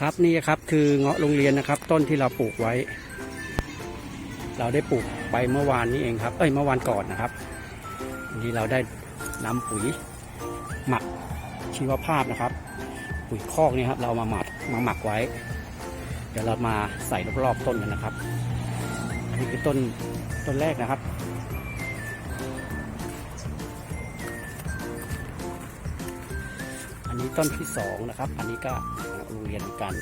ครับนี่ครับคือเงาะโรงเรียนนะครับ ต้นที่เราปลูกไว้ เราได้ปลูกไปเมื่อวานนี้เองครับ เอ้ยเมื่อวานก่อนนะครับวันนี้เราได้นำปุ๋ยหมักชีวภาพนะครับ ปุ๋ยคอกนี่ครับเราเอามาหมักมาหมักไว้ เดี๋ยวเรามาใส่รอบๆต้นกันนะครับ อันนี้คือต้นต้นแรกนะครับ นี้ต้นที่สองนะครับ อันนี้ก็โรงเรียนเหมือนกัน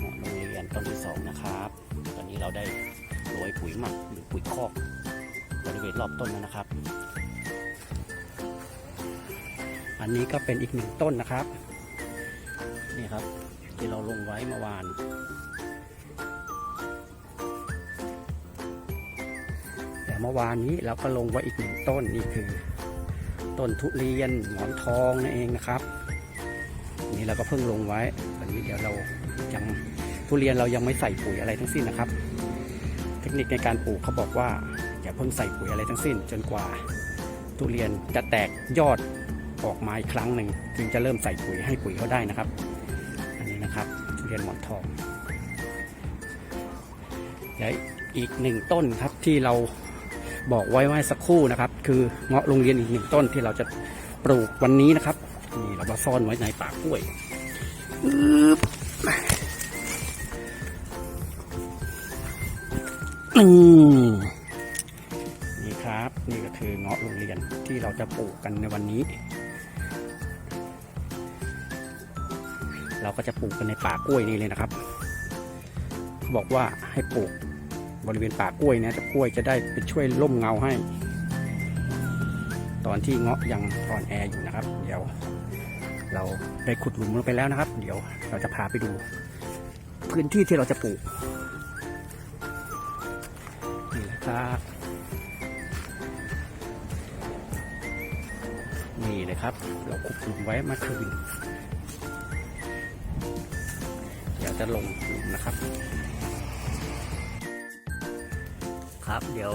โรงเรียนต้นที่สองนะครับ ตอนนี้เราได้โรยปุ๋ยหมักหรือปุ๋ยคอกบริเวณรอบต้นแล้วนะครับ อันนี้ก็เป็นอีกหนึ่งต้นนะครับ นี่ครับที่เราลงไว้เมื่อวานแต่เมื่อวานนี้เราก็ลงไว้อีกหนึ่งต้นนี่คือ ต้นทุเรียนหมอนทองนั่นเองนะครับ นี่เราก็เพิ่งลงไว้ตอนนี้เดี๋ยวเรายังทุเรียนเรายังไม่ใส่ปุ๋ยอะไรทั้งสิ้นนะครับ เทคนิคในการปลูกเขาบอกว่าอย่าเพิ่งใส่ปุ๋ยอะไรทั้งสิ้น จนกว่าทุเรียนจะแตกยอดออกมาอีกครั้งหนึ่งจึงจะเริ่มใส่ปุ๋ยให้ปุ๋ยเขาได้นะครับ อันนี้นะครับทุเรียนหมอนทองและอีกหนึ่งต้นครับที่เรา บอกไว้ไว้สักครู่นะครับ คือเงาะโรงเรียนอีกหนึ่งต้นที่เราจะปลูกวันนี้นะครับนี่เรามาซ่อนไว้ในป่ากล้วยนี่นี่ครับ นี่ก็คือเงาะโรงเรียนที่เราจะปลูกกันในวันนี้ เราก็จะปลูกกันในป่ากล้วยนี่เลยนะครับ บอกว่าให้ปลูก บริเวณป่ากล้วยนี่ยจะกล้วยจะได้ไปช่วยล่มเงาให้ ตอนที่เงาะยังอ่อนแออยู่นะครับ เดี๋ยว เราได้ขุดหลุมลงไปแล้วนะครับ เดี๋ยวเราจะพาไปดู พื้นที่ที่เราจะปลูกนี่นะครับนี่เลยครับ เราขุดหลุมไว้เมื่อคืนเดี๋ยวจะลงหลุมนะครับ ครับ เดี๋ยว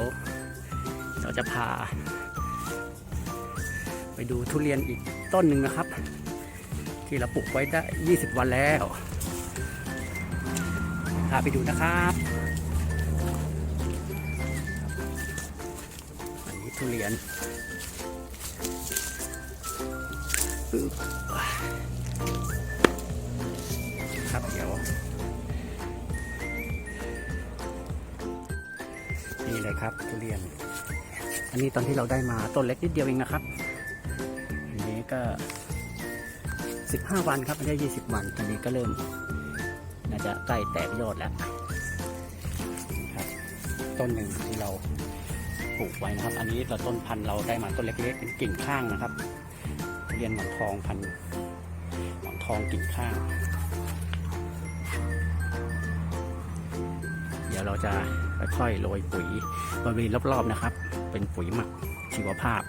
เราจะพา ไปดูทุเรียนอีกต้นหนึ่งนะครับ ที่เราปลูกไว้ได้ 20 วันแล้ว พาไปดูนะครับอันนี้ทุเรียน นี่เลยครับทุเรียน อันนี้ตอนที่เราได้มาต้นเล็กนิดเดียวเองนะครับ อันนี้ก็ 15 วันครับไม่ได้20 วันอันนี้ก็เริ่ม น่าจะใกล้แตกยอดแล้วครับ ต้นหนึ่งที่เราปลูกไว้นะครับ อันนี้เราต้นพันธุ์เราได้มาต้นเล็กๆเป็นกิ่งข้างนะครับเรียนหมอนทองพันธุ์หมอนทองกิ่งข้าง เดี๋ยวเราจะค่อยๆโรยปุ๋ยบริเวณรอบๆนะครับ เป็นปุ๋ยหมักชีวภาพ